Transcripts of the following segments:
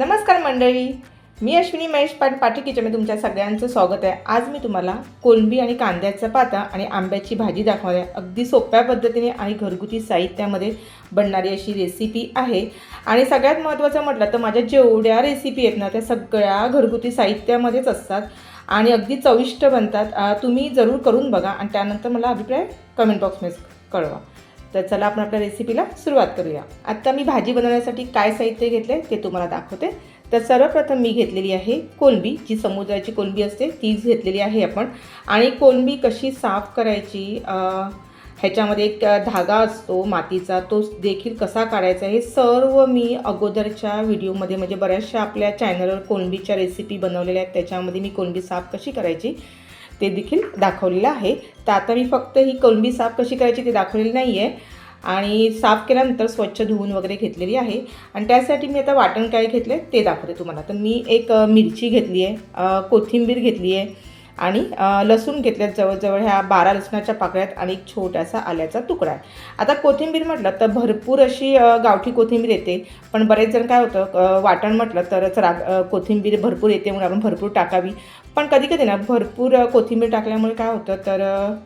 नमस्कार मंडळी. मी अश्विनी महेश पाट पाटी किचनमध्ये तुमच्या सगळ्यांचं स्वागत आहे. आज मी तुम्हाला कोलंबी आणि कांद्याचा पाता आणि आंब्याची भाजी दाखवणार आहे. अगदी सोप्या पद्धतीने आणि घरगुती साहित्यामध्ये बनणारी अशी रेसिपी आहे. आणि सगळ्यात महत्त्वाचं म्हटलं तर माझ्या जेवढ्या रेसिपी आहेत ना त्या सगळ्या घरगुती साहित्यामध्येच असतात आणि अगदी चविष्ट बनतात. तुम्ही जरूर करून बघा आणि त्यानंतर मला अभिप्राय कमेंट बॉक्समध्ये कळवा. तर चला आपण आपल्या रेसिपीला सुरुवात करूया. आत्ता मी भाजी बनवण्यासाठी काय साहित्य घेतले ते तुम्हाला दाखवते. तर सर्वप्रथम मी घेतलेली आहे कोलंबी जी समुद्राची कोलंबी असते तीच घेतलेली आहे आपण. आणि कोलंबी कशी साफ करायची ह्याच्यामध्ये एक धागा असतो मातीचा तो देखील कसा काढायचा हे सर्व मी अगोदरच्या व्हिडिओमध्ये म्हणजे बऱ्याचशा आपल्या चॅनलवर कोलंबीच्या रेसिपी बनवलेल्या आहेत त्याच्यामध्ये मी कोलंबी साफ कशी करायची ते देखील दाखवलेलं आहे. तर आता मी फक्त ही कोलंबी साफ कशी करायची ते दाखवलेली नाही आहे आणि साफ केल्यानंतर स्वच्छ धुवून वगैरे घेतलेली आहे. आणि त्यासाठी मी आता वाटण काय घेतले ते दाखवते तुम्हाला. तर मी एक मिरची घेतली आहे कोथिंबीर घेतली आहे आणि लसूण घेतल्यात जवळजवळ ह्या बारा लसणाच्या पाकळ्यात आणि एक छोटासा आल्याचा तुकडा आहे. आता कोथिंबीर म्हटलं तर भरपूर अशी गावठी कोथिंबीर येते. पण बरेच जण काय होतं वाटण म्हटलं तरच राग कोथिंबीर भरपूर येते म्हणून आपण भरपूर टाकावी. पण कधी कधी ना भरपूर कोथिंबीर टाकल्यामुळे काय होतं तर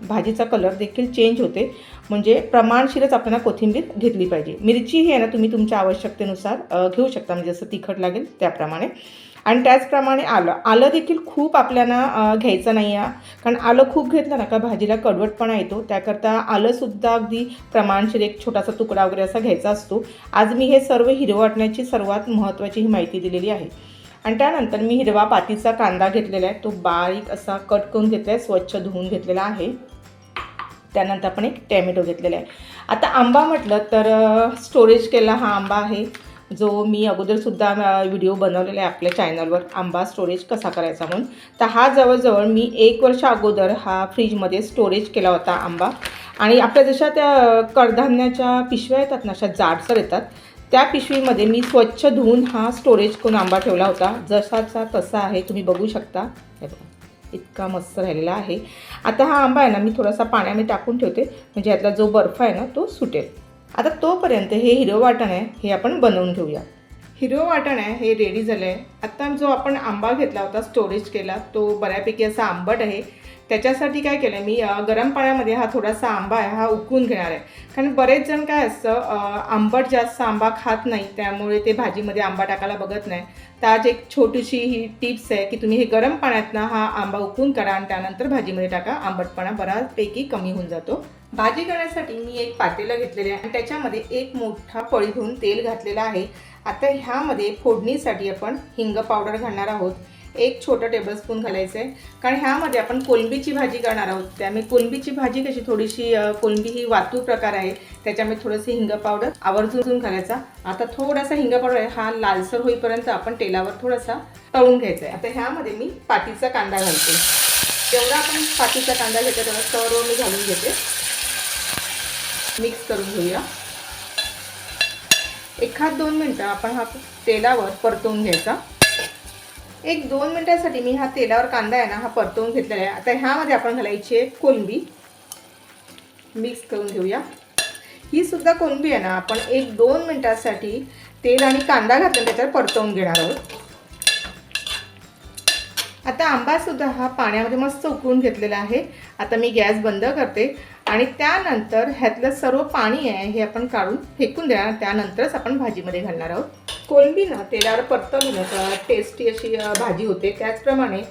भाजीचा कलर देखील चेंज होते. म्हणजे प्रमाणशीरच आपल्याला कोथिंबीर घेतली पाहिजे. मिरची ही आहे ना तुम्ही तुमच्या आवश्यकतेनुसार घेऊ शकता. म्हणजे जसं तिखट लागेल त्याप्रमाणे. आणि त्याचप्रमाणे आलं. आलं देखील खूप आपल्याला घ्यायचं नाही आहे कारण आलं खूप घेतलं ना का भाजीला कडवटपणा येतो. त्याकरता आलंसुद्धा अगदी प्रमाणशीर एक छोटासा तुकडा वगैरे असा घ्यायचा असतो. आज मी हे सर्व हिरवं वाटण्याची सर्वात महत्त्वाची ही माहिती दिलेली आहे. आणि त्यानंतर मी हिरवा पातीचा कांदा घेतलेला आहे. तो बारीक असा कट करून घेतला आहे स्वच्छ धुवून घेतलेला आहे. त्यानंतर आपण एक टॅमॅटो घेतलेला आहे. आता आंबा म्हटलं तर स्टोरेज केला हा आंबा आहे. जो मी अगोदरसुद्धा व्हिडिओ बनवलेला आहे आपल्या चॅनलवर आंबा स्टोरेज कसा करायचा म्हणून. तर हा जवळजवळ मी एक वर्ष अगोदर हा फ्रीजमध्ये स्टोरेज केला होता आंबा. आणि आपल्या जशा त्या कडधान्याच्या पिशव्या येतात ना अशा जाडसर येतात त्या पिशवीमध्ये मी स्वच्छ धुवून हा स्टोरेज करून आंबा ठेवला होता. जसाचा तसा आहे तुम्ही बघू शकता. हे बघा इतका मस्त राहिलेला आहे. आता हा आंबा आहे ना मी थोडासा पाण्यामध्ये टाकून ठेवते. म्हणजे यातला जो बर्फ आहे ना तो सुटेल. आता तोपर्यंत हे हिरवं वाटण आहे हे आपण बनवून घेऊया. हिरवं वाटण आहे हे रेडी झालं आहे आत्ता जो आपण आंबा घेतला होता स्टोरेज केला तो बऱ्यापैकी असा आंबट आहे. त्याच्यासाठी काय केलं मी गरम पाण्यामध्ये हा थोडासा आंबा आहे हा उकळून घेणार आहे. कारण बरेच जण काय असतं आंबट जास्त आंबा खात नाही त्यामुळे ते भाजीमध्ये आंबा टाकायला बघत नाही. तर आज एक छोटीशी ही टिप्स आहे की तुम्ही हे गरम पाण्यातनं हा आंबा उकळून करा आणि त्यानंतर भाजीमध्ये टाका. आंबटपणा बऱ्याचपैकी कमी होऊन जातो. भाजी करण्यासाठी मी एक पातेलं घेतलेले आहे आणि त्याच्यामध्ये एक मोठा पळी घेऊन तेल घातलेलं आहे. आता ह्यामध्ये फोडणीसाठी आपण हिंग पावडर घालणार आहोत. एक छोटं टेबलस्पून घालायचं आहे कारण ह्यामध्ये आपण कोलंबीची भाजी करणार आहोत. त्यामुळे कोलंबीची भाजी कशी थोडीशी कोलंबी ही वातू प्रकार आहे. त्याच्यामुळे थोडंसं हिंग पावडर आवर्जून घालायचा. आता थोडासा हिंग पावडर हा लालसर होईपर्यंत आपण तेलावर थोडासा तळून घ्यायचा आहे आता ह्यामध्ये मी पातीचा कांदा घालते. जेवढा आपण पातीचा कांदा घेतो तेवढा सर्व मी घालून घेते. मिक्स करून घेऊया. एखाद दोन मिनटं आपण हा तेलावर परतवून घ्यायचा. एक दोन मिनटासाठी मी हा तेलावर कांदा आहे ना हा परतवून घेतलेला आहे. आता ह्यामध्ये आपण घालायची आहे कोलंबी. मिक्स करून घेऊया. ही सुद्धा कोलंबी आहे ना आपण एक दोन मिनटासाठी तेल आणि कांदा घातला त्याच्यावर परतवून घेणार आहोत. आता आंबासुद्धा हा पाण्यामध्ये मस्त उकळून घेतलेला आहे. आता मी गॅस बंद करते. आणि त्यानंतर ह्यातलं सर्व पाणी आहे हे आपण काढून फेकून देणार. त्यानंतरच आपण भाजीमध्ये घालणार आहोत. कोलंबी ना तेलावर परतवली ना तर टेस्टी अशी भाजी होते. त्याचप्रमाणे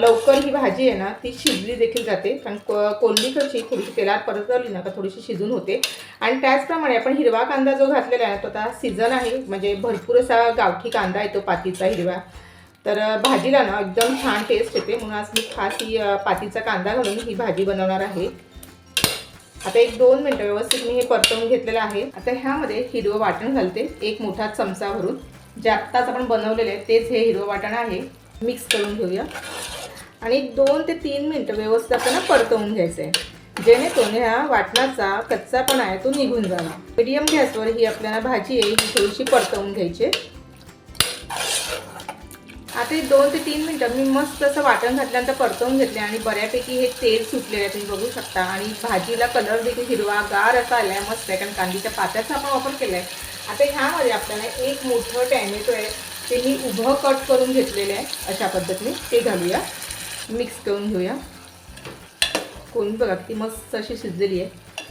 लवकर ही भाजी आहे ना ती शिजली देखील जाते. कारण कोलंबी कशी थोडीशी तेलात परतवली ना का थोडीशी शिजून होते. आणि त्याचप्रमाणे आपण हिरवा कांदा जो घातलेला आहे तो आता सीझन आहे. म्हणजे भरपूर असा गावठी कांदा येतो पातीचा हिरवा. तर भाजीला ना एकदम छान टेस्ट येते. म्हणून आज मी खास ही पातीचा कांदा घालून ही भाजी बनवणार आहे. आता एक दोन मिनटं व्यवस्थित मी हे परतवून घेतलेलं आहे. आता ह्यामध्ये हिरवं वाटण घालते एक मोठा चमचा भरून. जे आत्ताच आपण बनवलेले आहे तेच हे हिरवं वाटण आहे. मिक्स करून घेऊया. आणि दोन ते तीन मिनटं व्यवस्थित आपल्याला परतवून घ्यायचं आहे जेणेकरून ह्या वाटणाचा कच्चापणा आहे तो निघून जावा मिडियम गॅसवर ही आपल्याला भाजी आहे ही थोडीशी परतवून घ्यायची आहे. आता एक दोन ते तीन मिनटं मी मस्त असं वाटण घातल्यानंतर परतवून घेतले आणि बऱ्यापैकी हे तेल सुटलेलं आहे तुम्ही बघू शकता. आणि भाजीला कलर देखील हिरवा गार असा आला आहे मस्त आहे कारण कांदीच्या पात्याचा आपण वापर केला आहे आता ह्यामध्ये आपल्याला एक मोठं टॅमॅटो आहे ते मी उभं कट करून घेतलेलं आहे. अशा पद्धतीने ते घालूया. मिक्स करून घेऊया. कोण बघा ती मस्त अशी शिजलेली आहे.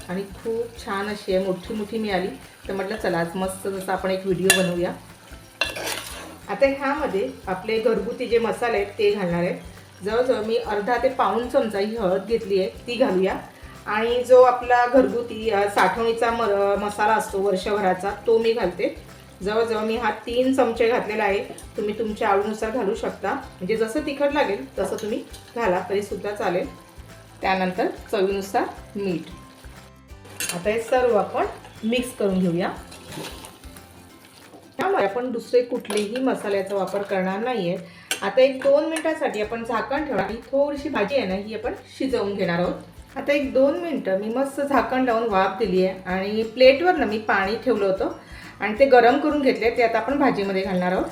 आणि खूप छान अशी आहे मोठी मोठी मिळाली. तर म्हटलं चला आज मस्त जसं आपण एक व्हिडिओ बनवूया. आता ह्यामध्ये आपले घरगुती जे मसाले आहेत ते घालणार आहेत जवळजवळ मी अर्धा ते पाऊण चमचा ही हळद घेतली आहे ती घालूया. आणि जो आपला घरगुती साठवणीचा म मसाला असतो वर्षभराचा तो मी घालते. जवळजवळ मी हा तीन चमचे घातलेला आहे. तुम्ही तुमच्या आवडीनुसार घालू शकता. म्हणजे जसं तिखट लागेल तसं तुम्ही घाला तरीसुद्धा चालेल. त्यानंतर चवीनुसार मीठ. आता हे सर्व आपण मिक्स करून घेऊया. त्यामुळे आपण दुसरे कुठलेही मसाल्याचा वापर करणार नाही आहे आता एक दोन मिनिटासाठी आपण झाकण ठेवणार. आणि थोडीशी भाजी आहे ना ही आपण शिजवून घेणार आहोत. आता एक दोन मिनटं मी मस्त झाकण लावून वाफ दिली आहे आणि प्लेटवर ना मी पाणी ठेवलं होतं. आणि ते गरम करून घेतले ते आता आपण भाजीमध्ये घालणार आहोत.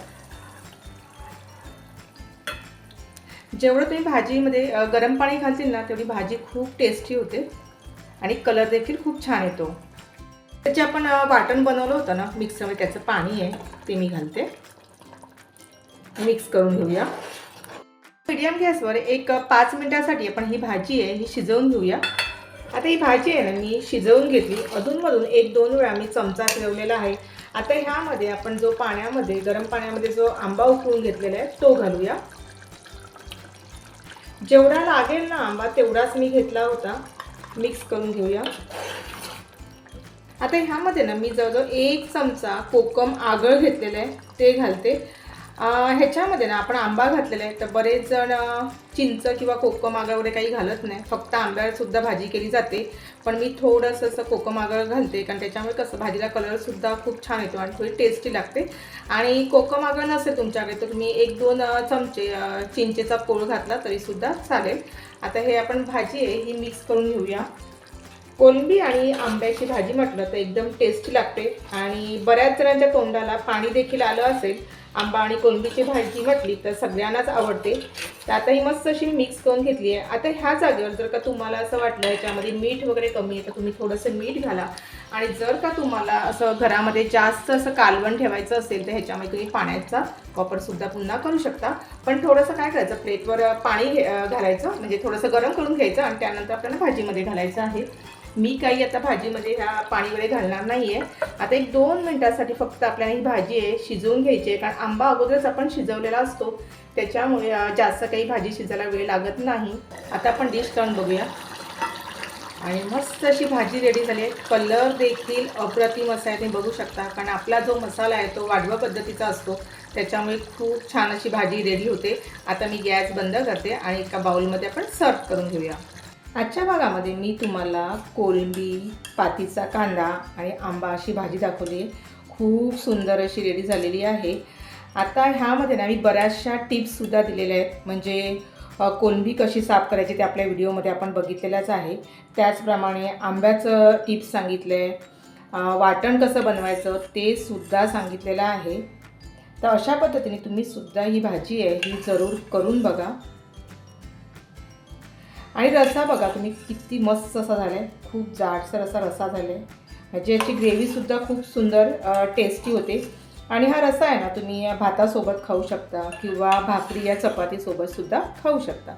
जेवढं तुम्ही भाजीमध्ये गरम पाणी घालतील ना तेवढी भाजी खूप टेस्टी होते. आणि कलर देखील खूप छान येतो. त्याचे आपण वाटण बनवलं होतं ना मिक्सरमध्ये त्याचं पाणी आहे ते मी घालते. मिक्स करून घेऊया. मीडियम गॅसवर एक पाच मिनिटासाठी आपण ही भाजी आहे ही शिजवून घेऊया. आता ही भाजी आहे ना मी शिजवून घेतली. अधूनमधून एक दोन वेळा मी चमचा फिरवलेला आहे. आता ह्यामध्ये आपण जो पाण्यामध्ये गरम पाण्यामध्ये जो आंबा उकळून घेतलेला आहे तो घालूया. जेवढा लागेल ना आंबा तेवढाच मी घेतला होता. मिक्स करून घेऊया. आता ह्यामध्ये ना मी जवळजवळ एक चमचा कोकम आगळ घेतलेलं आहे ते घालते. ह्याच्यामध्ये ना आपण आंबा घातलेला आहे तर बरेच जण चिंच किंवा कोकम आगळ वगैरे काही घालत नाही. फक्त आंब्यावरसुद्धा भाजी केली जाते. पण मी थोडंसं असं कोकम आगळ घालते कारण त्याच्यामुळे कसं भाजीला कलरसुद्धा खूप छान येतो आणि थोडी टेस्टी लागते. आणि कोकम आगळ नसेल तुमच्याकडे तर तुम्ही एक दोन चमचे चिंचेचा पोळ घातला तरीसुद्धा चालेल. आता हे आपण भाजी आहे ही मिक्स करून घेऊया. कोलंबी आणि आंब्याची भाजी म्हटलं तर एकदम टेस्टी लागते. आणि बऱ्याच जणांच्या तोंडाला पाणी देखील आलं असेल आंबा आणि कोलंबीची भाजी म्हटली तर सगळ्यांनाच आवडते. तर आता ही मस्त अशी मिक्स करून घेतली आहे. आता ह्या जागेवर जर का तुम्हाला असं वाटलं याच्यामध्ये मीठ वगैरे कमी आहे तर तुम्ही थोडंसं मीठ घाला. आणि जर का तुम्हाला असं घरामध्ये जास्त असं कालवण ठेवायचं असेल तर ह्याच्यामध्ये तुम्ही पाण्याचा वापरसुद्धा पुन्हा करू शकता. पण थोडंसं काय करायचं प्लेटवर पाणी घे घालायचं. म्हणजे थोडंसं गरम करून घ्यायचं आणि त्यानंतर आपल्याला भाजीमध्ये घालायचं आहे. मी काही आता भाजीमध्ये ह्या पाणी वगैरे घालणार नाही आहे आता एक दोन मिनटासाठी फक्त आपल्याला ही भाजी आहे शिजवून घ्यायची आहे. कारण आंबा अगोदरच आपण शिजवलेला असतो. त्याच्यामुळे जास्त काही भाजी शिजायला वेळ लागत नाही. आता आपण डिश टर्न बघूया. आणि मस्त अशी भाजी रेडी झाली आहे. कलर देखील अप्रतिम असा आहे तुम्ही बघू शकता. कारण आपला जो मसाला आहे तो वाढवा पद्धतीचा असतो. त्याच्यामुळे खूप छान अशी भाजी रेडी होते. आता मी गॅस बंद करते आणि एका बाउलमध्ये आपण सर्व करून घेऊया. आजच्या भागामध्ये मी तुम्हाला कोलंबी पातीचा कांदा आणि आंबा अशी भाजी दाखवली आहे खूप सुंदर अशी रेडी झालेली आहे. आता ह्यामध्ये ना मी बऱ्याचशा टिप्ससुद्धा दिलेल्या आहेत. म्हणजे कोळंबी कोलंबी कशी साफ करायची ते आपल्या व्हिडिओमध्ये आपण बघितलेल्याच आहे. त्याचप्रमाणे आंब्याचं टिप्स सांगितलं आहे वाटण कसं बनवायचं ते सुद्धा सांगितलेलं आहे. तर अशा पद्धतीने तुम्ही सुद्धा ही भाजी आहे ही जरूर करून बघा. आणि रसा बघा तुम्ही किती मस्त असा झाला आहे खूप जाडसर असा रसा झाला आहे म्हणजे ह्याची याची ग्रेव्हीसुद्धा खूप सुंदर टेस्टी होते. आणि हा रसा आहे ना तुम्ही भातासोबत खाऊ शकता किंवा भाकरी या चपातीसोबतसुद्धा खाऊ शकता.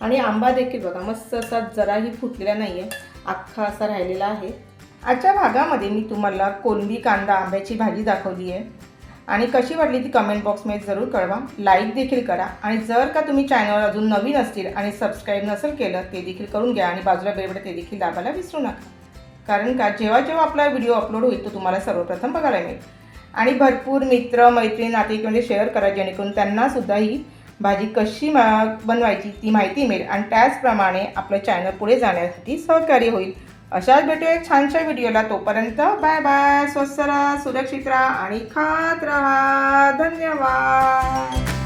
आणि आंबा देखील बघा मस्त असा जराही फुटलेला नाही आहे अख्खा असा राहिलेला आहे. आजच्या भागामध्ये मी तुम्हाला कोलंबी कांदा आंब्याची भाजी दाखवली आहे आणि कशी वाटली ती कमेंट बॉक्समध्ये जरूर कळवा. लाईक देखील करा. आणि जर का तुम्ही चॅनल अजून नवीन असतील आणि सबस्क्राईब नसेल केलं ते देखील करून घ्या आणि बाजूला बेलबटन ते देखील दाबायला विसरू नका. कारण का जेव्हा जेव्हा आपला व्हिडिओ अपलोड होईल तो तुम्हाला सर्वप्रथम बघायला मिळेल. आणि भरपूर मित्र मैत्रीण नातेवाईकांमध्ये शेअर करा जेणेकरून त्यांनासुद्धा ही भाजी कशी मा- बनवायची ती माहिती मिळेल. आणि त्याचप्रमाणे आपलं चॅनल पुढे जाण्यासाठी सहकार्य होईल. अशाच भेटूया एक छानशा व्हिडिओला. तोपर्यंत बाय बाय. स्वस्त राहा सुरक्षित राहा आणि खात राहा. धन्यवाद.